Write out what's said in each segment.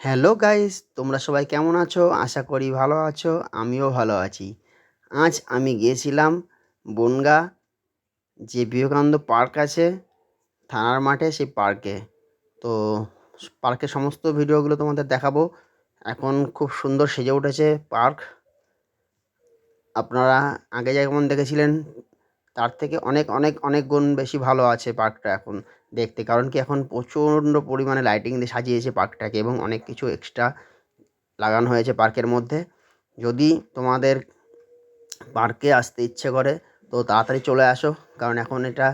Hello guys, তোমরা সবাই কেমন আছো? আশা করি ভালো আছো, আমিও ভালো আছি। আজ আমি গিয়েছিলাম বনগা, যে বিবেকানন্দ পার্ক আছে, থানার মাঠে, সেই পার্কে। তো পার্কের সমস্ত ভিডিওগুলো তোমাদের দেখাবো। এখন খুব সুন্দর সেজে উঠেছে পার্ক। আপনারা আগে যেমন দেখেছিলেন তার থেকে অনেক অনেক অনেক গুণ বেশি ভালো আছে পার্কটা এখন দেখতে। কারণ কি এখন প্রচণ্ড পরিমাণে লাইটিং দিয়ে সাজিয়েছে পার্কটাকে এবং অনেক কিছু এক্সট্রা লাগানো হয়েছে পার্কের মধ্যে। যদি তোমাদের পার্কে আসতে ইচ্ছে করে, তো তাড়াতাড়ি চলে আসো। কারণ এখন এটা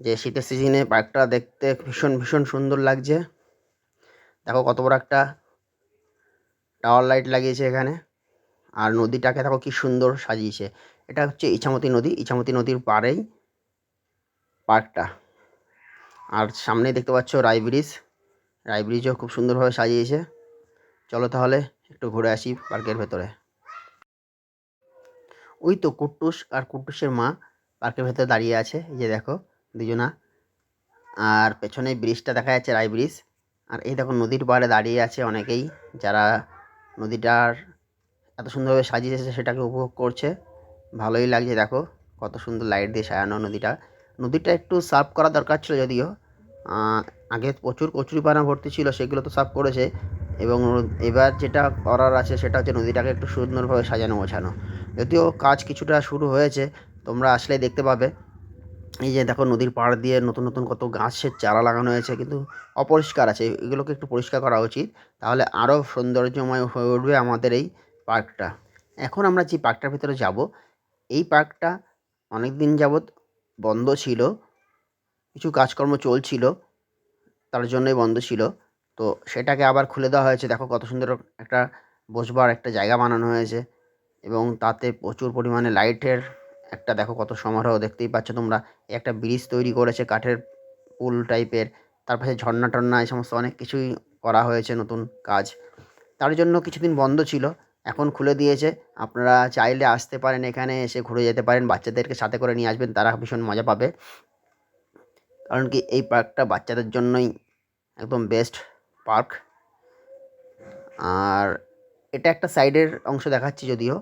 যে শীতের সিজনে পার্কটা দেখতে ভীষণ ভীষণ সুন্দর লাগছে। দেখো কত বড় একটা টাওয়ার লাইট লাগিয়েছে এখানে। আর নদীটাকে দেখো কি সুন্দর সাজিয়েছে। এটা হচ্ছে ইছামতি নদী। ইছামতি নদীর পাড়েই পার্কটা। আর সামনে দেখতে পাচ্ছ রায় ব্রিজ। রায় ব্রিজও খুব সুন্দরভাবে সাজিয়েছে। চলো তাহলে একটু ঘুরে আসি পার্কের ভেতরে। ওই তো কুট্টুস আর কুট্টুসের মা পার্কের ভেতরে দাঁড়িয়ে আছে। এই যে দেখো দুজনা। আর পেছনে ব্রিজটা দেখা যাচ্ছে রায় ব্রিজ। আর এই দেখো নদীর পাড়ে দাঁড়িয়ে আছে অনেকেই যারা নদীটার এত সুন্দরভাবে সাজিয়েছে সেটাকে উপভোগ করছে। ভালোই লাগছে, দেখো। কত সুন্দর লাইট দিয়ে সাজানো নদীটা। নদীটা একটু সাফ করা দরকার ছিল যদিও। আগে প্রচুর কচুরিপানা ভর্তি ছিল, সেগুলো তো সাফ করেছে। এবং এবার যেটা করার আছে, সেটা হচ্ছে নদীটাকে একটু সুন্দরভাবে সাজানো গোছানো। যদিও কাজ কিছুটা শুরু হয়েছে, তোমরা আসলে দেখতে পাবে। এই যে দেখো, নদীর পাড় দিয়ে নতুন নতুন কত গাছের চারা লাগানো হয়েছে, কিন্তু অপরিষ্কার আছে। এগুলোকে একটু পরিষ্কার করা উচিত। তাহলে আরও সৌন্দর্যময় হয়ে উঠবে আমাদের এই পার্কটা। এখন আমরা যে পার্কটার ভিতরে যাব এই পার্কটা অনেক দিন যাবৎ বন্ধ ছিল। কিছু কাজকর্ম চলছিল, তার জন্যই বন্ধ ছিল। তো সেটাকে আবার খুলে দেওয়া হয়েছে। দেখো কত সুন্দর একটা বসবার একটা জায়গা বানানো হয়েছে এবং তাতে প্রচুর পরিমাণে লাইটের একটা দেখো কত সমারোহ দেখতেই পাচ্ছ তোমরা। একটা ব্রিজ তৈরি করেছে কাঠের পুল টাইপের। তার পাশে ঝর্ণা টর্না এই সমস্ত অনেক কিছুই করা হয়েছে নতুন কাজ। তার জন্য কিছুদিন বন্ধ ছিল। এখন খুলে দিয়েছে। আপনারা চাইলে আসতে পারেন এখানে, এসে ঘুরে যেতে পারেন। বাচ্চাদেরকে সাথে করে নিয়ে আসবেন, তারা ভীষণ মজা পাবে। কারণ কি, এই পার্কটা বাচ্চাদের জন্যই একদম বেস্ট পার্ক। আর এটা একটা সাইডের অংশ দেখাচ্ছি যদিও।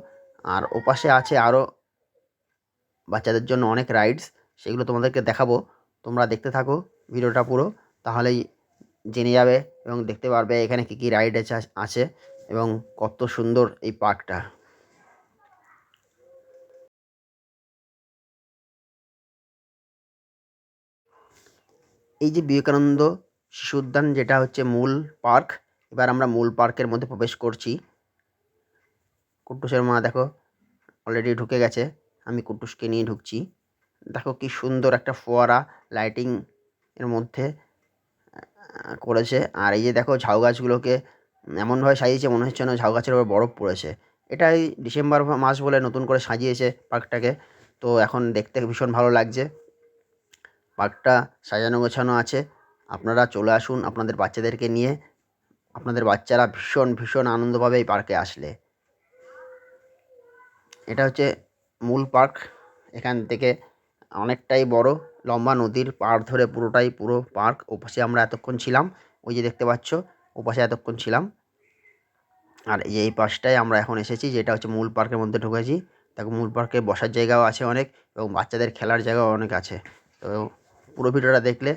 আর ওপাশে আছে আরও বাচ্চাদের জন্য অনেক রাইডস, সেগুলো তোমাদেরকে দেখাবো। তোমরা দেখতে থাকো ভিডিওটা পুরো, তাহলেই জেনে যাবে এবং দেখতে পারবে এখানে কী কী রাইড আছে। এবং কত সুন্দর এই পার্কটা। এই যে বিবেকানন্দ শিশু উদ্যান, যেটা হচ্ছে মূল পার্ক, এবার আমরা মূল পার্কের মধ্যে প্রবেশ করছি। কুট্টুসের মা দেখো অলরেডি ঢুকে গেছে, আমি কুট্টুসকে নিয়ে ঢুকছি। দেখো কি সুন্দর একটা ফোয়ারা লাইটিং এর মধ্যে করেছে। আর এই যে দেখো ঝাউ গাছগুলোকে এমনভাবে সাজিয়েছে, মনে হচ্ছে না ঝাউ গাছের উপর বরফ পড়েছে। এটাই ডিসেম্বর মাস বলে নতুন করে সাজিয়েছে পার্কটাকে। তো এখন দেখতে ভীষণ ভালো লাগছে। পার্কটা সাজানো গোছানো আছে। আপনারা চলে আসুন আপনাদের বাচ্চাদেরকে নিয়ে। আপনাদের বাচ্চারা ভীষণ ভীষণ আনন্দ পাবে এই পার্কে আসলে। এটা হচ্ছে মূল পার্ক। এখান থেকে অনেকটাই বড়, লম্বা নদীর পাড় ধরে পুরোটাই পুরো পার্ক। ওপাশে আমরা এতক্ষণ ছিলাম। ওই যে দেখতে পাচ্ছ ওপাশে এতক্ষণ ছিলাম। আর এই পাশটায় আমরা এখন এসেছি, যেটা হচ্ছে মূল পার্কের মধ্যে ঢুকেছি। দেখো, মূল পার্কে বসার জায়গাও আছে অনেক এবং বাচ্চাদের খেলার জায়গাও অনেক আছে। তো পুরো ভিডিওটা দেখলে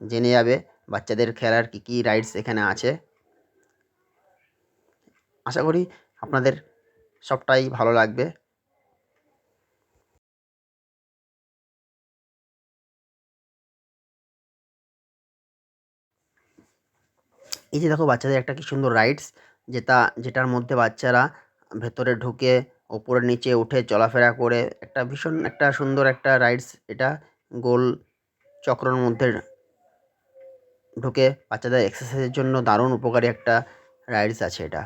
জেনে যাবে বাচ্চাদের খেলার কী কী রাইডস এখানে আছে। আশা করি আপনাদের সবটাই ভালো লাগবে। এই যে দেখো বাচ্চাদের একটা কি সুন্দর রাইডস যেটা, যেটার মধ্যে বাচ্চারা ভেতরে ঢুকে ওপরে নিচে উঠে চলাফেরা করে, একটা ভীষণ একটা সুন্দর একটা রাইডস এটা গোল চক্রর মধ্যে ঢুকে বাচ্চাদের এক্সারসাইজের জন্য দারুণ উপকারী একটা রাইডস আছে এটা।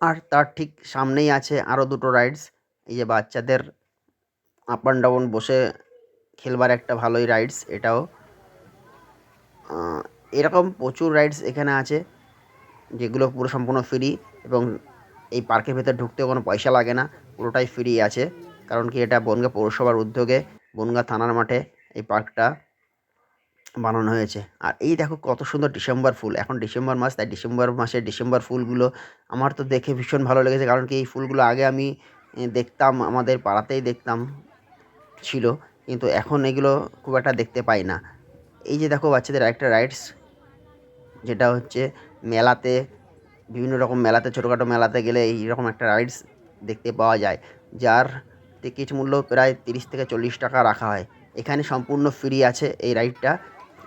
আর তার ঠিক সামনেই আছে আরও দুটো রাইডস এই যে বাচ্চাদের আপ অ্যান্ড ডাউন বসে খেলবার একটা ভালোই রাইডস এটাও। এরকম প্রচুর রাইডস এখানে আছে, যেগুলো পুরো সম্পূর্ণ ফ্রি এবং এই পার্কের ভেতর ঢুকতেও কোনো পয়সা লাগে না, পুরোটাই ফ্রি আছে। কারণ কি এটা বনগা পৌরসভার উদ্যোগে বনগা থানার মাঠে এই পার্কটা বানানো হয়েছে। আর এই দেখো কত সুন্দর ডিসেম্বর ফুল, এখন ডিসেম্বর মাস, তাই ডিসেম্বর মাসে ডিসেম্বর ফুলগুলো আমার তো দেখে ভীষণ ভালো লেগেছে, কারণ কি এই ফুলগুলো আগে আমি দেখতাম, আমাদের পাড়াতেই দেখতাম ছিল, কিন্তু এখন এগুলো খুব একটা দেখতে পাই না। এই যে দেখো বাচ্চাদের একটা রাইডস যেটা হচ্ছে মেলাতে, বিভিন্ন রকম মেলাতে, ছোটোখাটো মেলাতে গেলে এইরকম একটা রাইডস দেখতে পাওয়া যায়, যার টিকিট মূল্য প্রায় তিরিশ থেকে চল্লিশ টাকা রাখা হয়। এখানে সম্পূর্ণ ফ্রি আছে এই রাইডটা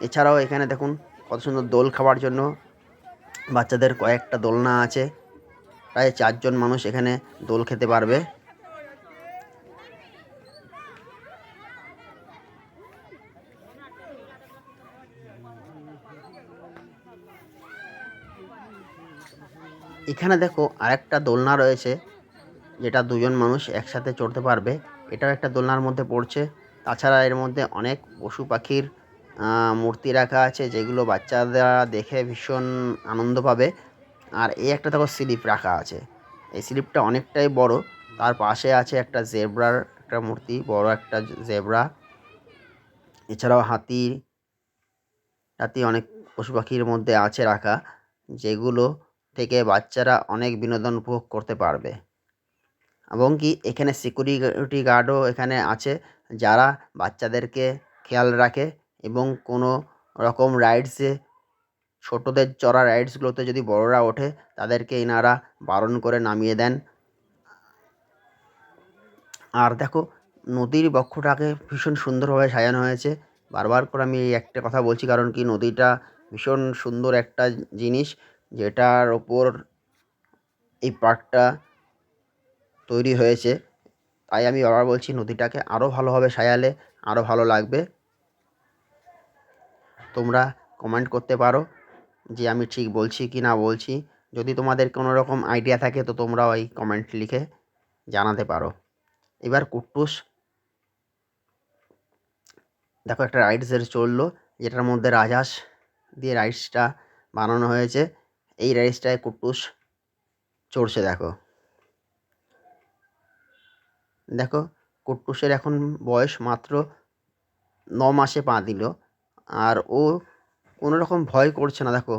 এছাড়াও এখানে দেখুন, কত সুন্দর দোল খাওয়ার জন্য বাচ্চাদের কয়েকটা দোলনা আছে। প্রায় চারজন মানুষ এখানে দোল খেতে পারবে। এখানে দেখো আরেকটা দোলনা রয়েছে, যেটা দুজন মানুষ একসাথে চড়তে পারবে। এটাও একটা দোলনার মধ্যে পড়ছে। তাছাড়া এর মধ্যে অনেক পশু পাখির মূর্তি রাখা আছে, যেগুলো বাচ্চারা দেখে ভীষণ আনন্দ পাবে। আর এই একটা দেখো স্লিপ রাখা আছে। এই স্লিপটা অনেকটাই বড়। তার পাশে আছে একটা জেব্রার একটা মূর্তি, বড় একটা জেব্রা। এছাড়াও হাতি হাতি অনেক পশু পাখির মধ্যে আছে রাখা, যেগুলো থেকে বাচ্চারা অনেক বিনোদন উপভোগ করতে পারবে। এবং কি এখানে সিকিউরিটি গার্ডও এখানে আছে, যারা বাচ্চাদেরকে খেয়াল রাখে এবং কোনো রকম রাইডসে ছোটোদের চড়া রাইডসগুলোতে যদি বড়রা ওঠে, তাদেরকে এনারা বারণ করে নামিয়ে দেন। আর দেখো, নদীর বক্ষটাকে ভীষণ সুন্দরভাবে সাজানো হয়েছে। বারবার করে আমি একটা কথা বলছি, কারণ কি নদীটা ভীষণ সুন্দর একটা জিনিস। যেটার ওপর এই পার্কটা তৈরি হয়েছে। তাই আমি বারবার বলছি, নদীটাকে আরও ভালোভাবে সাজালে আরও ভালো লাগবে। তোমরা কমেন্ট করতে পারো যে আমি ঠিক বলছি কি না বলছি। যদি তোমাদের কোনো রকম আইডিয়া থাকে, তো তোমরাও ওই কমেন্ট লিখে জানাতে পারো। এবার কুট্টুস, দেখো একটা রাইডসের চলল, যেটার মধ্যে রাজহাঁস দিয়ে রাইডসটা বানানো হয়েছে। এই রাইডসটায় কুট্টুস চড়ছে, দেখো। দেখো কুট্টুসের এখন বয়স মাত্র ন মাসে পা দিল, আর ও কোনো রকম ভয় করছে না, দেখো।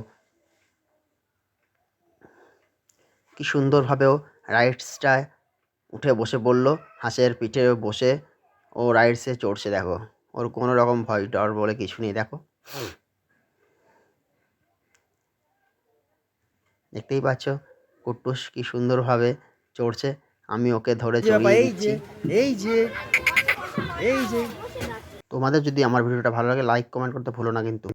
কি সুন্দরভাবে ও রাইডসটায় উঠে বসে পড়ল, হাঁসের পিঠে বসে ও রাইডসে চড়ছে, দেখো। ওর কোনো রকম ভয় ডর বলে কিছু নেই, দেখো। দেখতেই পাচ্ছ কুট্টুস কি সুন্দরভাবে চড়ছে। আমি ওকে ধরে চড়িয়ে দিচ্ছি। এই যে এই যে। তোমাদের যদি আমার ভিডিওটা ভালো লাগে লাইক কমেন্ট করতে ভুলো না কিন্তু।